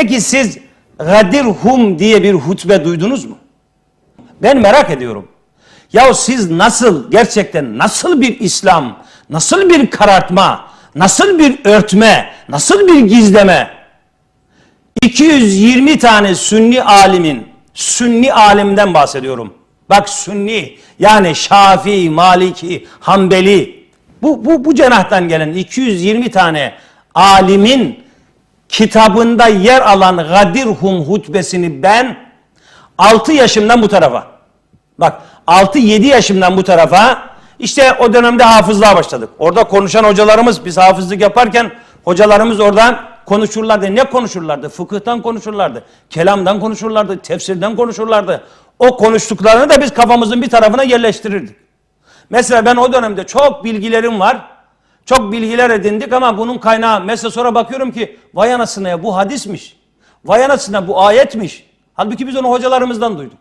Peki siz Gadir Hum diye bir hutbe duydunuz mu? Ben merak ediyorum. Ya siz nasıl gerçekten nasıl bir İslam, nasıl bir karartma, nasıl bir örtme, nasıl bir gizleme? 220 tane sünni alimin, sünni alimden bahsediyorum. Bak sünni yani Şafii, Maliki, Hanbeli bu, bu, bu cenahtan gelen 220 tane alimin kitabında yer alan Gadirhum hutbesini ben 6 yaşımdan bu tarafa bak 6-7 yaşımdan bu tarafa işte o dönemde hafızlığa başladık. Orada konuşan hocalarımız biz hafızlık yaparken hocalarımız oradan konuşurlardı. Ne konuşurlardı? Fıkıhtan konuşurlardı. Kelamdan konuşurlardı. Tefsirden konuşurlardı. O konuştuklarını da biz kafamızın bir tarafına yerleştirirdik. Mesela ben o dönemde çok bilgilerim var. Çok bilgiler edindik ama bunun kaynağı mesela sonra bakıyorum ki vay anasına ya bu hadismiş. Vay anasına bu ayetmiş. Halbuki biz onu hocalarımızdan duyduk.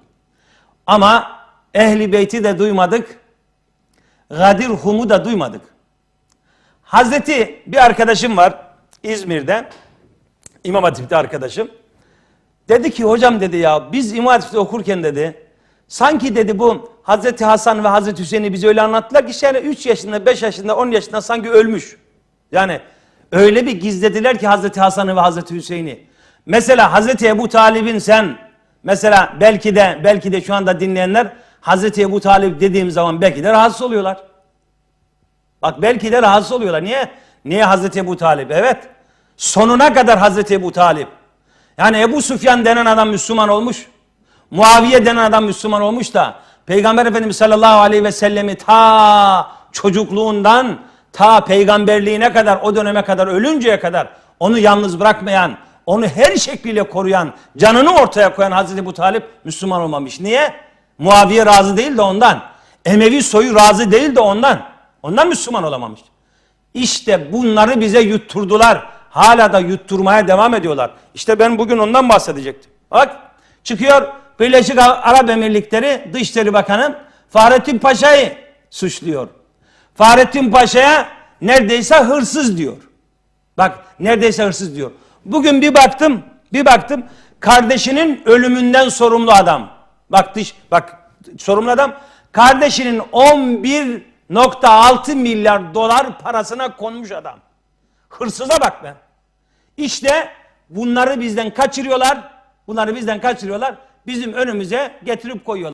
Ama Ehli Beyt'i de duymadık. Gadir Hum'u da duymadık. Hazreti bir arkadaşım var İzmir'de. İmam Hatip'te arkadaşım. Dedi ki hocam dedi ya biz İmam Hatip'te okurken dedi sanki dedi bu Hazreti Hasan ve Hazreti Hüseyin'i bize öyle anlattılar ki yani 3 yaşında 5 yaşında 10 yaşında sanki ölmüş. Yani öyle bir gizlediler ki Hazreti Hasan'ı ve Hazreti Hüseyin'i. Mesela Hazreti Ebu Talib'in sen mesela belki de belki de şu anda dinleyenler Hazreti Ebu Talib dediğim zaman belki de rahatsız oluyorlar. Bak belki de rahatsız oluyorlar. Niye? Niye Hazreti Ebu Talib? Evet. Sonuna kadar Hazreti Ebu Talib. Yani Ebu Süfyan denen adam Müslüman olmuş. Muaviye denen adam Müslüman olmuş da Peygamber Efendimiz sallallahu aleyhi ve sellemi ta çocukluğundan ta peygamberliğine kadar o döneme kadar ölünceye kadar onu yalnız bırakmayan, onu her şekliyle koruyan, canını ortaya koyan Hazreti Ebu Talip Müslüman olmamış. Niye? Muaviye razı değil de ondan. Emevi soyu razı değil de ondan. Ondan Müslüman olamamış. İşte bunları bize yutturdular. Hala da yutturmaya devam ediyorlar. İşte ben bugün ondan bahsedecektim. Bak çıkıyor Birleşik Arap Emirlikleri Dışişleri Bakanı Fahrettin Paşa'yı suçluyor. Fahrettin Paşa'ya neredeyse hırsız diyor. Bak neredeyse hırsız diyor. Bugün bir baktım, bir baktım kardeşinin ölümünden sorumlu adam. Bak dış, bak sorumlu adam kardeşinin 11.6 milyar dolar parasına konmuş adam. Hırsıza bak be. İşte bunları bizden kaçırıyorlar. Bunları bizden kaçırıyorlar. Bizim önümüze getirip koyuyorlar.